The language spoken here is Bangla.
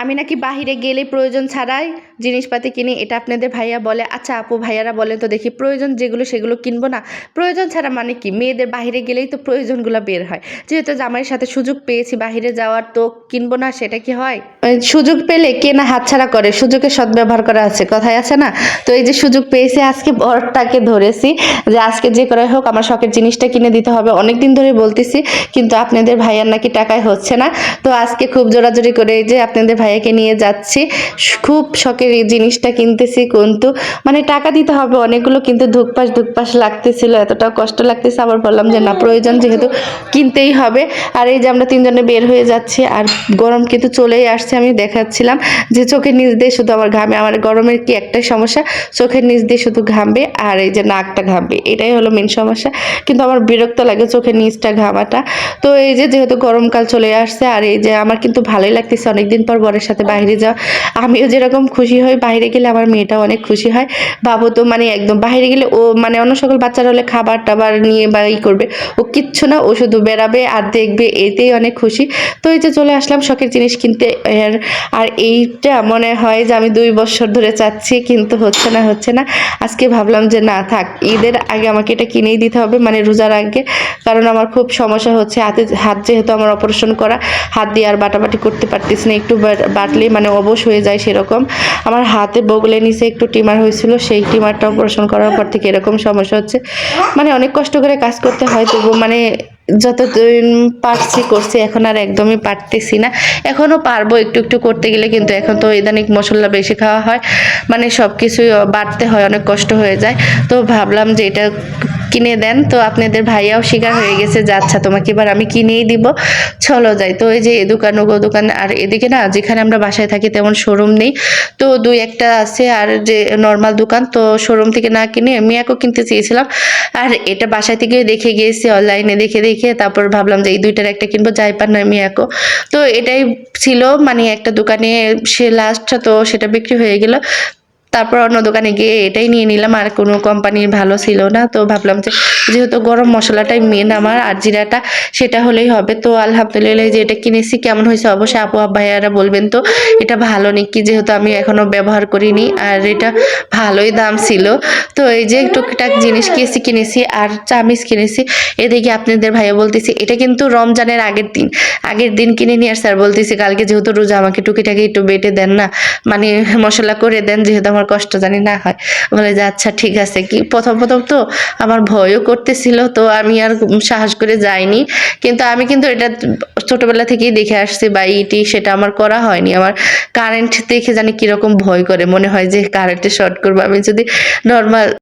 আমি নাকি বাহিরে গেলে প্রয়োজন ছাড়াই জিনিসপাতি কিনি, এটা আপনাদের ভাইয়া বলে। আচ্ছা আপু, ভাইয়ারা বলেন তো দেখি, প্রয়োজন যেগুলো সেগুলো কিনবো না? প্রয়োজন ছাড়া মানে কি? মেয়েদের বাইরে গেলেই তো প্রয়োজনগুলো বের হয়। যেহেতু জামাইয়ের সাথে সুযোগ পেয়েছি বাইরে যাওয়ার তো কিনবো না, সেটা কি হয়? সুযোগ পেলে কেনা হাতছাড়া করে? সুযোগের সদ্ব্যবহার করা আছে কথায় আছে না? তো এই যে সুযোগ পেয়েছি, আজকে বরটাকে ধরেছি যে আজকে যে করে হোক, আমার শখের জিনিসটা কিনে দিতে হবে। অনেক দিন ধরে বলতেছি, কিন্তু আপনাদের ভাইয়ার নাকি টাকায় হচ্ছে না। তো আজকে খুব জোরাজোরি করে এই যে আপনাদের ভাইয়াকে নিয়ে যাচ্ছি। খুব শখের এই জিনিসটা কিনতেছি কিন্তু মানে টাকা দিতে হবে, অনেকগুলো কিন্তু ধুকপাস ধুকপাস লাগতেছিল এতটা কষ্ট লাগতেছে, আবার বললাম যে না, প্রয়োজন যেহেতু কিনতেই হবে। আর এই যে আমরা তিনজনে বের হয়ে যাচ্ছি, আর গরম কিন্তু চলেই আসছে, আমি দেখাচ্ছিলাম যে চোখের নিচ দিয়ে শুধু আমার ঘামে, আমার গরমের কি একটাই সমস্যা? চোখের নিচ দিয়ে শুধু ঘামবে, আর এই যে নাকটা ঘামবে, এটাই হলো মেন সমস্যা। কিন্তু আমার বিরক্ত লাগে চোখের নিচটা ঘামাটা। তো এই যে যেহেতু গরমকাল চলে আসছে, আর এই যে আমার কিন্তু ভালোই লাগতেছে, অনেকদিন পর সাথে বাইরে যাওয়া। আমিও যেরকম খুশি হই, বাইরে গেলে আমার মেয়েটাও অনেক খুশি হয়। বাবু তো মানে একদম বাইরে গেলে ও মানে অন্য সকল বাচ্চারা হলে খাবার টাবার নিয়ে বা ই করবে। ও কিচ্ছু না, ও শুধু বেড়াবে আর দেখবে, এতেই অনেক খুশি। তো এই যে চলে আসলাম শখের জিনিস কিনতে। আর এইটা মনে হয় যে আমি দুই বছর ধরে চাচ্ছি, কিন্তু হচ্ছে না হচ্ছে না। আজকে ভাবলাম যে না, থাক, ঈদের আগে আমাকে এটা কিনেই দিতে হবে মানে রোজার আগে। কারণ আমার খুব সমস্যা হচ্ছে, হাতে, হাত যেহেতু আমার অপারেশন করা, হাত দিয়ে আর বাটাবাটি করতে পারতেছি না, একটু বাটলে মানে অবশ হয়ে যায় সেরকম। আমার হাতে বগলে নিচে একটু টিমার হয়েছিল, সেই টিমারটা অপারেশন করার পর থেকে এরকম সমস্যা হচ্ছে। মানে অনেক কষ্ট করে কাজ করতে হয় তবু মানে যতদিন পারছি করছি, এখন আর একদমই পারতেছি না। এখনও পারব একটু একটু করতে গেলে, কিন্তু এখন তো ইদানিক মশলা বেশি খাওয়া হয়। মানে সব কিছুই বাড়তে হয়, অনেক কষ্ট হয়ে যায়। তো ভাবলাম যে এটা কিনে দেন। তো আপনাদের ভাইয়াও শিকার হয়ে গেছে। যে আচ্ছা তোমাকে এবার আমি কিনেই দিব। চলো যাই। তো এই যে এ দোকান ও দোকান, আর এদিকে না, যেখানে আমরা বাসায় থাকি তেমন শোরুম নেই। তো দুই একটা আছে, আর যে নর্মাল দোকান, তো শোরুম থেকে না কিনে মিয়াকেও কিনতে চেয়েছিলাম। আর এটা বাসায় থেকে দেখে গিয়েছি অনলাইনে দেখে দেখে। তারপর ভাবলাম যে এই দুইটার একটা কিনবো, যাই জাইপার নয় মিয়াকো। তো এটাই ছিল মানে একটা দোকানে সে লাস্টটা তো সেটা বিক্রি হয়ে গেল। তারপর অন্য দোকানে গিয়ে এটাই নিয়ে নিলাম আর কোনো কোম্পানির ভালো ছিল না, তো ভাবলাম যে যেহেতু গরম মশলাটাই মেন আমার, আর জিরাটা সেটা হলেই হবে। তো আলহামদুলিল্লাহ যে এটা কিনেছি, কেমন হয়েছে? অবশ্যই আপু ভাইয়ারা বলবেন তো, এটা ভালো নাকি? যেহেতু আমি এখনও ব্যবহার করিনি, আর এটা ভালোই দাম ছিল। তো এই যে টুকটাক জিনিস কিনেছি কিনেছি, আর চামিচ কিনেছি। এদিকে আপনাদের ভাইয়া বলতেছি, এটা কিন্তু রমজানের আগের দিন। আগের দিন কিনে নিয়ে আর স্যার বলতেছি, কালকে যেহেতু রোজা, আমাকে টুকিটাকি একটু বেটে দেন না। মানে মশলা করে দেন, যেহেতু আমার কষ্ট জানি না হয়। বলে যে আচ্ছা ঠিক আছে। কি প্রথম প্রথম তো আমার ভয়ও করতেছিল, তো আমি আর সাহস করে যাইনি। কিন্তু আমি কিন্তু এটা ছোটবেলা থেকেই দেখে আসছি বা ইটি সেটা আমার করা হয়নি। আমার কারেন্ট দেখে জানি কীরকম ভয় করে। মনে হয় যে কারেন্টে শর্ট করব। আমি যদি নর্মাল